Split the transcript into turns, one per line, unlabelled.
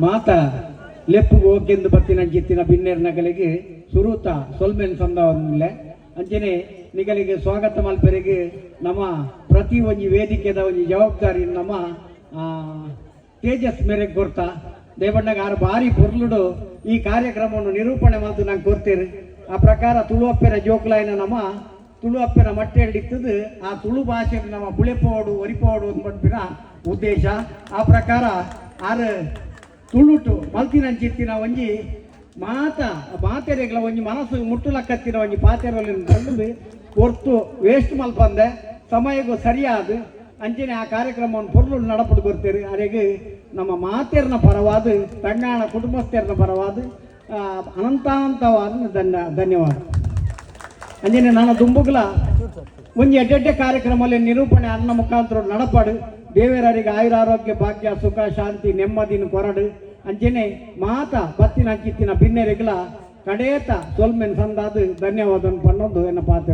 ಮಾತ ಲೆಪ್ಪು ಹೋಗೆಂದು ಬತ್ತಿನ ಜಿತ್ತಿನ ಬಿನ್ನೇರ್ ನಗಲಿಗೆ ಸುರೂತ ಸೊಲ್ಮೆನ್ ಸಂದವನ್ನಿಲ್ಲ ಅಂಚನೆ ನಿಗಲಿಗೆ ಸ್ವಾಗತ ಮಲ್ಪೆರಿಗೆ ನಮ್ಮ ಪ್ರತಿ ಒಂಜಿ ವೇದಿಕೆದ ಒಂಜಿ ಜವಾಬ್ದಾರಿ ನಮ್ಮ ತೇಜಸ್ ಮೇರೆಗೆ ಕೊರ್ತಾ. ದೇವಣ್ಣಗ ಆರು ಬಾರಿ ಪುರ್ಲುಡು ಈ ಕಾರ್ಯಕ್ರಮವನ್ನು ನಿರೂಪಣೆ ಮಾತು ನಂಗೆ ಕೊರ್ತೇನೆ. ಆ ಪ್ರಕಾರ ತುಳುವಪ್ಪೆರ ಜೋಕ್ಲಾಯಿನ ನಮ್ಮ ತುಳುವಪ್ಪೆರ ಮಟ್ಟೆ ಹಿಡಿತದು ಆ ತುಳು ಭಾಷೆ ನಮ್ಮ ಪುಳೆಪೋಡು, ಒರಿಪೋಡು ಅಂದ್ಬಿಟ್ಟಿನ ಉದ್ದೇಶ. ಆ ಪ್ರಕಾರ ಆರು ತುಳುಟು ಮಲ್ತಿನಂಚಿತ್ತಿನ ಒಂಜಿ ಮಾತ ಮಾತೆರೆಗಳ ಒಂಜಿ ಮನಸ್ಸು ಮುಟ್ಟುಲಕ್ಕತ್ತಿನ ಒಂಜಿ ಪಾತೆರಲ್ಲಿ ತಂದು ಹೊರ್ತು ವೇಸ್ಟ್ ಮಲ್ಪಂದೆ, ಸಮಯಗು ಸರಿಯಾದ ಅಂಚನೆ ಆ ಕಾರ್ಯಕ್ರಮವನ್ನು ಪೊರ್ಲು ನಡಪಡು ಬರ್ತೀರಿ ಅದಕ್ಕೆ ನಮ್ಮ ಮಾತೆರ್ನ ಪರವಾದ ತಂಗಾಣ ಕುಟುಂಬಸ್ಥರನ ಪರವಾದ ಅನಂತಾನಂತವಾದ ಧನ್ಯ, ಧನ್ಯವಾದ. ಅಂಜನೆ, ನಾನು ದುಂಬುಗ್ಲ, ಒಂಜಿ ಎಡ್ಡೆಡ್ಡೆ ಕಾರ್ಯಕ್ರಮದಲ್ಲಿ ನಿರೂಪಣೆ ಅನ್ನ ಮುಖಾಂತರ ನಡಪಾಡು ದೇವರರಿಗೆ ಆಯುರಾರೋಗ್ಯ, ಭಾಗ್ಯ, ಸುಖ, ಶಾಂತಿ ನೆಮ್ಮದಿನ ಕೊರಡು. ಅಂಚನೆ ಮಾತ, ಬತ್ತಿನ, ಕಿತ್ತಿನ ಭಿನ್ನೆರೆಗಳ ಕಡೇತ ಸೊಲ್ಮೆನ್ ಸಂದಾದು ಧನ್ಯವಾದ ಪನ್ನೊಂದು ಎನ್ನ ಪಾತ್ರ